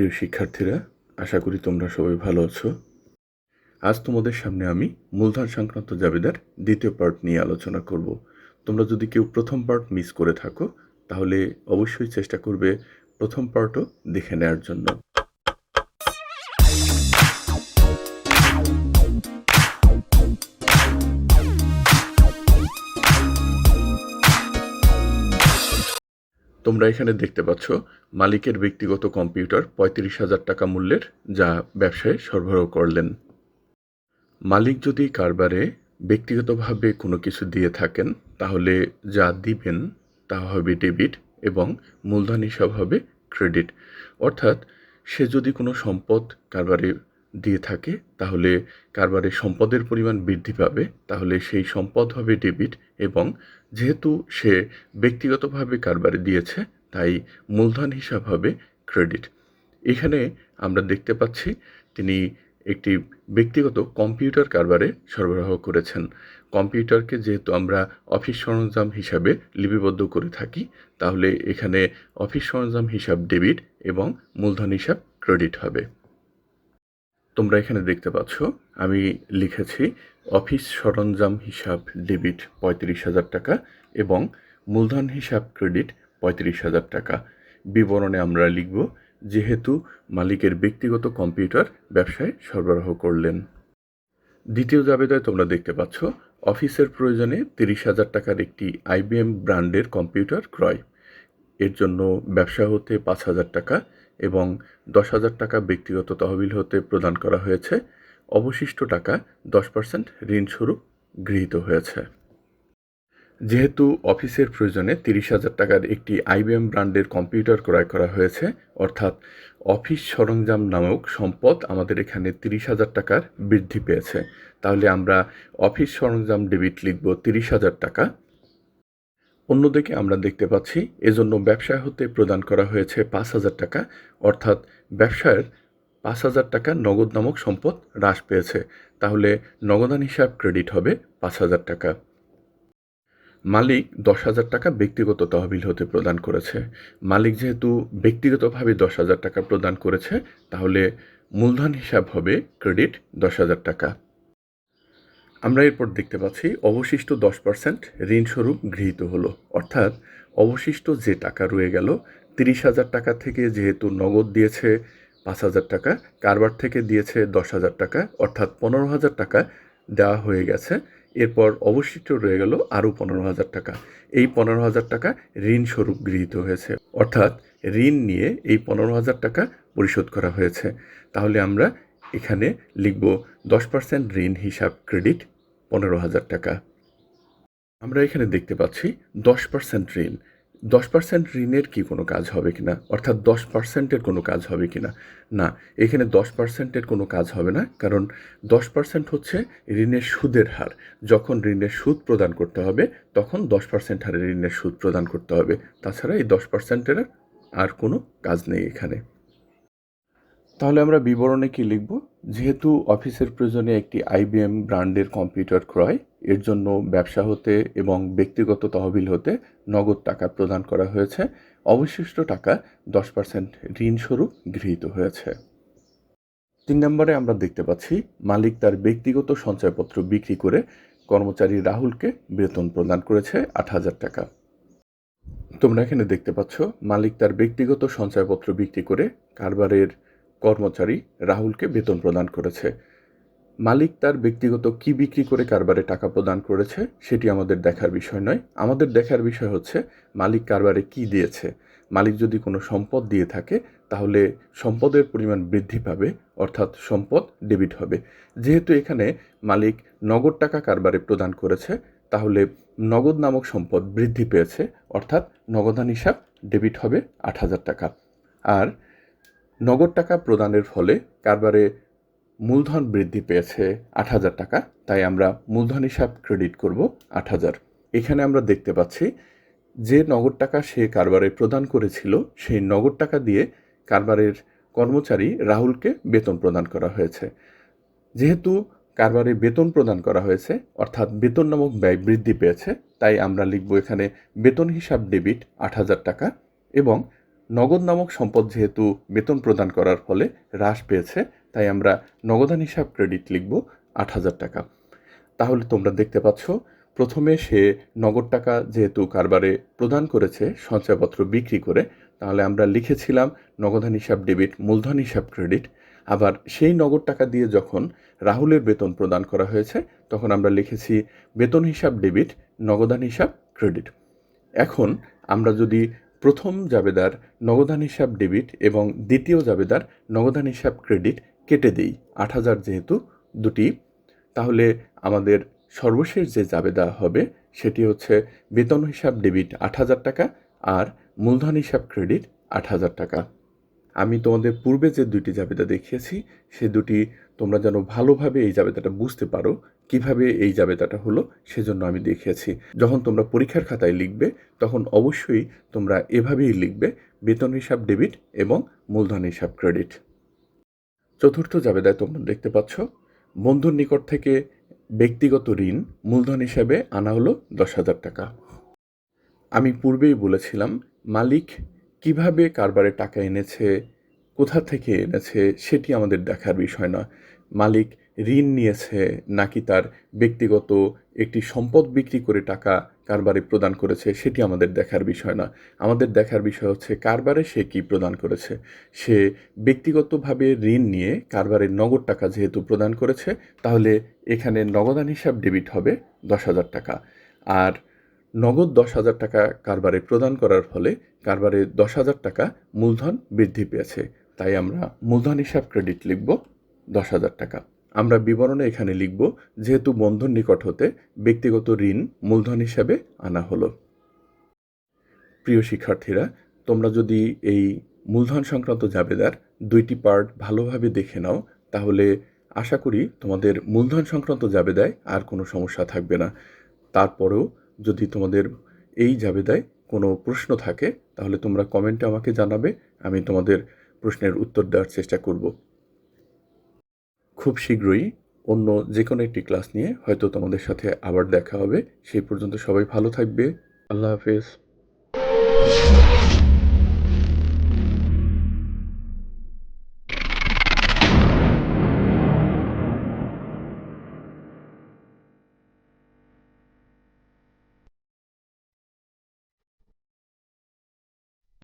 প্রিয় শিক্ষার্থীরা, আশা করি তোমরা সবাই ভালো আছো। আজ তোমাদের সামনে আমি মূলধন সংক্রান্ত জাবেদার দ্বিতীয় পার্ট নিয়ে আলোচনা করব। তোমরা যদি কেউ প্রথম পার্ট মিস করে থাকো, তাহলে অবশ্যই চেষ্টা করবে প্রথম পার্টও দেখে নেওয়ার জন্য। তোমরা এখানে দেখতে পাচ্ছ মালিকের ব্যক্তিগত কম্পিউটার পঁয়ত্রিশ হাজার টাকা মূল্যের, যা ব্যবসায় সরবরাহ করলেন। মালিক যদি কারবারে ব্যক্তিগতভাবে কোনো কিছু দিয়ে থাকেন, তাহলে যা দিবেন তা হবে ডেবিট এবং মূলধন হিসাব হবে ক্রেডিট। অর্থাৎ সে যদি কোনো সম্পদ কারবারে দিয়ে থাকে, তাহলে কারবারে সম্পদের পরিমাণ বৃদ্ধি পাবে, তাহলে সেই সম্পদ হবে ডেবিট এবং যেহেতু সে ব্যক্তিগতভাবে কারবারে দিয়েছে, তাই মূলধন হিসাব হবে ক্রেডিট। এখানে আমরা দেখতে পাচ্ছি তিনি একটি ব্যক্তিগত কম্পিউটার কারবারে সরবরাহ করেছেন। কম্পিউটারকে যেহেতু আমরা অফিস সরঞ্জাম হিসাবে লিপিবদ্ধ করে থাকি, তাহলে এখানে অফিস সরঞ্জাম হিসাব ডেবিট এবং মূলধন হিসাব ক্রেডিট হবে। তোমরা এখানে দেখতে পাচ্ছ, আমি লিখেছি, অফিস সরঞ্জাম হিসাব ডেবিট পঁয়ত্রিশ হাজার টাকা এবং মূলধন হিসাব ক্রেডিট পঁয়ত্রিশ হাজার টাকা। বিবরণে আমরা লিখব, যেহেতু মালিকের ব্যক্তিগত কম্পিউটার ব্যবসায় সরবরাহ করলেন। দ্বিতীয় জাবেদায় তোমরা দেখতে পাচ্ছ, অফিসের প্রয়োজনে তিরিশ হাজার টাকার একটি আইবিএম ব্র্যান্ডের কম্পিউটার ক্রয়। এর জন্য ব্যবসা হতে পাঁচ হাজার টাকা এবং দশ হাজার টাকা ব্যক্তিগত তহবিল হতে প্রদান করা হয়েছে। অবশিষ্ট টাকা দশ পার্সেন্ট ঋণস্বরূপ গৃহীত হয়েছে। যেহেতু অফিসের প্রয়োজনে তিরিশ হাজার টাকার একটি আইবিএম ব্র্যান্ডের কম্পিউটার ক্রয় করা হয়েছে, অর্থাৎ অফিস সরঞ্জাম নামক সম্পদ আমাদের এখানে তিরিশ হাজার টাকার বৃদ্ধি পেয়েছে। তাহলে আমরা অফিস সরঞ্জাম ডেবিট লিখব তিরিশ হাজার টাকা। অন্যদিকে আমরা দেখতে পাচ্ছি, এজন্য ব্যবসায় হতে প্রদান করা হয়েছে পাঁচ হাজার টাকা, অর্থাৎ ব্যবসায়ের পাঁচ হাজার টাকা নগদ নামক সম্পদ হ্রাস পেয়েছে। তাহলে নগদান হিসাব ক্রেডিট হবে পাঁচ হাজার টাকা। মালিক দশ হাজার টাকা ব্যক্তিগত তহবিল হতে প্রদান করেছে। মালিক যেহেতু ব্যক্তিগতভাবে দশ হাজার টাকা প্রদান করেছে, তাহলে মূলধন হিসাব হবে ক্রেডিট দশ হাজার টাকা। আমরা এরপর দেখতে পাচ্ছি অবশিষ্ট দশ পার্সেন্ট ঋণস্বরূপ গৃহীত হলো। অর্থাৎ অবশিষ্ট যে টাকা রয়ে গেল, তিরিশ হাজার টাকা থেকে যেহেতু নগদ দিয়েছে, পাঁচ হাজার টাকা, কারবার থেকে দিয়েছে দশ হাজার টাকা, অর্থাৎ পনেরো হাজার টাকা দেওয়া হয়ে গেছে। এরপর অবশিষ্ট রয়ে গেল আরও পনেরো হাজার টাকা। এই পনেরো হাজার টাকা ঋণ স্বরূপ গৃহীত হয়েছে। অর্থাৎ ঋণ নিয়ে এই পনেরো হাজার টাকা পরিশোধ করা হয়েছে। তাহলে আমরা এখানে লিখব দশ পার্সেন্ট ঋণ হিসাব ক্রেডিট পনেরো হাজার টাকা। আমরা এখানে দেখতে পাচ্ছি দশ পার্সেন্ট ঋণ। দশ পার্সেন্ট ঋণের কি কোনো কাজ হবে কিনা? অর্থাৎ দশ পার্সেন্টের কোনো কাজ হবে কিনা? না, এখানে দশ পার্সেন্টের কোনো কাজ হবে না, কারণ দশ পার্সেন্ট হচ্ছে ঋণের সুদের হার। যখন ঋণের সুদ প্রদান করতে হবে, তখন দশ পার্সেন্ট হারে ঋণের সুদ প্রদান করতে হবে। তাছাড়া এই দশ পার্সেন্টের আর কোনো কাজ নেই এখানে। তাহলে আমরা বিবরণে কি লিখব? যেহেতু অফিসের প্রয়োজনে একটি আইবিএম ব্র্যান্ডের কম্পিউটার ক্রয়, এর জন্য ব্যবসা হতে এবং ব্যক্তিগত তহবিল হতে নগদ টাকা প্রদান করা হয়েছে। অবশিষ্ট টাকা দশ পার্সেন্ট ঋণ স্বরূপ গৃহীত হয়েছে। তিন নম্বরে আমরা দেখতে পাচ্ছি, মালিক তার ব্যক্তিগত সঞ্চয়পত্র বিক্রি করে কর্মচারী রাহুলকে বেতন প্রদান করেছে আট হাজার টাকা। তোমরা এখানে দেখতে পাচ্ছ, মালিক তার ব্যক্তিগত সঞ্চয়পত্র বিক্রি করে কারবারের কর্মচারী রাহুলকে বেতন প্রদান করেছে। মালিক তার ব্যক্তিগত কি বিক্রি করে কারবারে টাকা প্রদান করেছে সেটি আমাদের দেখার বিষয় নয়। আমাদের দেখার বিষয় হচ্ছে, মালিক কারবারে কি দিয়েছে? মালিক যদি কোনো সম্পদ দিয়ে থাকে, তাহলে সম্পদের পরিমাণ বৃদ্ধি পাবে, অর্থাৎ সম্পদ ডেবিট হবে। যেহেতু এখানে মালিক নগদ টাকা কারবারে প্রদান করেছে, তাহলে নগদ নামক সম্পদ বৃদ্ধি পেয়েছে, অর্থাৎ নগদান হিসাব ডেবিট হবে আট হাজার টাকা। আর নগদ টাকা প্রদানের ফলে কারবারে মূলধন বৃদ্ধি পেয়েছে আট হাজার টাকা, তাই আমরা মূলধন হিসাব ক্রেডিট করব আট হাজার। এখানে আমরা দেখতে পাচ্ছি যে নগদ টাকা সে কারবারে প্রদান করেছিল, সেই নগদ টাকা দিয়ে কারবারের কর্মচারী রাহুলকে বেতন প্রদান করা হয়েছে। যেহেতু কারবারে বেতন প্রদান করা হয়েছে, অর্থাৎ বেতন নামক ব্যয় বৃদ্ধি পেয়েছে, তাই আমরা লিখব এখানে বেতন হিসাব ডেবিট আট হাজার টাকা এবং নগদ নামক সম্পদ যেহেতু বেতন প্রদান করার ফলে হ্রাস পেয়েছে, তাই আমরা নগদান হিসাব ক্রেডিট লিখব আট হাজার টাকা। তাহলে তোমরা দেখতে পাচ্ছ, প্রথমে সে নগদ টাকা যেহেতু কারবারে প্রদান করেছে, সঞ্চয়পত্র বিক্রি করে, তাহলে আমরা লিখেছিলাম নগদান হিসাব ডেবিট মূলধন হিসাব ক্রেডিট আবার সেই নগদ টাকা দিয়ে যখন রাহুলের বেতন প্রদান করা হয়েছে, তখন আমরা লিখেছি বেতন হিসাব ডেবিট নগদান হিসাব ক্রেডিট এখন আমরা যদি প্রথম জাবেদার নগদান হিসাব ডেবিট এবং দ্বিতীয় জাবেদার নগদান হিসাব ক্রেডিট কেটে দেই। আট হাজার যেহেতু দুটি, তাহলে আমাদের সর্বশেষ যে জাবেদা হবে সেটি হচ্ছে বেতন হিসাব ডেবিট আট হাজার টাকা আর মূলধন হিসাব ক্রেডিট আট হাজার টাকা। আমি তোমাদের পূর্বে যে দুটি জাবেদা দেখিয়েছি, সে দুটি তোমরা যেন ভালোভাবে এই জাবেদাটা বুঝতে পারো, কীভাবে এই জাবেদাটা হলো সেজন্য আমি দেখিয়েছি। যখন তোমরা পরীক্ষার খাতায় লিখবে, তখন অবশ্যই তোমরা এভাবেই লিখবে, বেতন হিসাব ডেবিট এবং মূলধন হিসাব ক্রেডিট। চতুর্থ জাবেদায় তোমরা দেখতে পাচ্ছ, বন্ধুর নিকট থেকে ব্যক্তিগত ঋণ, মূলধন হিসাবে আনা হলো দশ হাজার টাকা। আমি পূর্বেই বলেছিলাম, মালিক কীভাবে কারবারে টাকা এনেছে, কোথা থেকে এনেছে, সেটি আমাদের দেখার বিষয় না মালিক ঋণ নিয়েছে নাকি তার ব্যক্তিগত একটি সম্পদ বিক্রি করে টাকা কারবারে প্রদান করেছে, সেটি আমাদের দেখার বিষয় না আমাদের দেখার বিষয় হচ্ছে কারবারে সে কি প্রদান করেছে। সে ব্যক্তিগতভাবে ঋণ নিয়ে কারবারের নগদ টাকা যেহেতু প্রদান করেছে, তাহলে এখানে নগদান হিসাব ডেবিট হবে দশ হাজার টাকা। আর নগদ দশ হাজার টাকা কারবারে প্রদান করার ফলে কারবারে দশ হাজার টাকা মূলধন বৃদ্ধি পেয়েছে। তাই আমরা মূলধন হিসাব ক্রেডিট লিখব দশ হাজার টাকা। আমরা বিবরণে এখানে লিখব, যেহেতু বন্ধন নিকট হতে ব্যক্তিগত ঋণ মূলধন হিসাবে আনা হলো। প্রিয় শিক্ষার্থীরা, তোমরা যদি এই মূলধন সংক্রান্ত জাবেদার দুইটি পার্ট ভালোভাবে দেখে নাও, তাহলে আশা করি তোমাদের মূলধন সংক্রান্ত জাবেদায় আর কোনো সমস্যা থাকবে না। তারপরেও যদি তোমাদের এই জাবেদায় কোনো প্রশ্ন থাকে, তাহলে তোমরা কমেন্টে আমাকে জানাবে, আমি তোমাদের প্রশ্নের উত্তর দেওয়ার চেষ্টা করব। খুব শীঘ্রই অন্য যে কোনো একটি ক্লাস নিয়ে হয়তো তোমাদের সাথে আবার দেখা হবে। সেই পর্যন্ত সবাই ভালো থাকবে। আল্লাহ হাফেজ।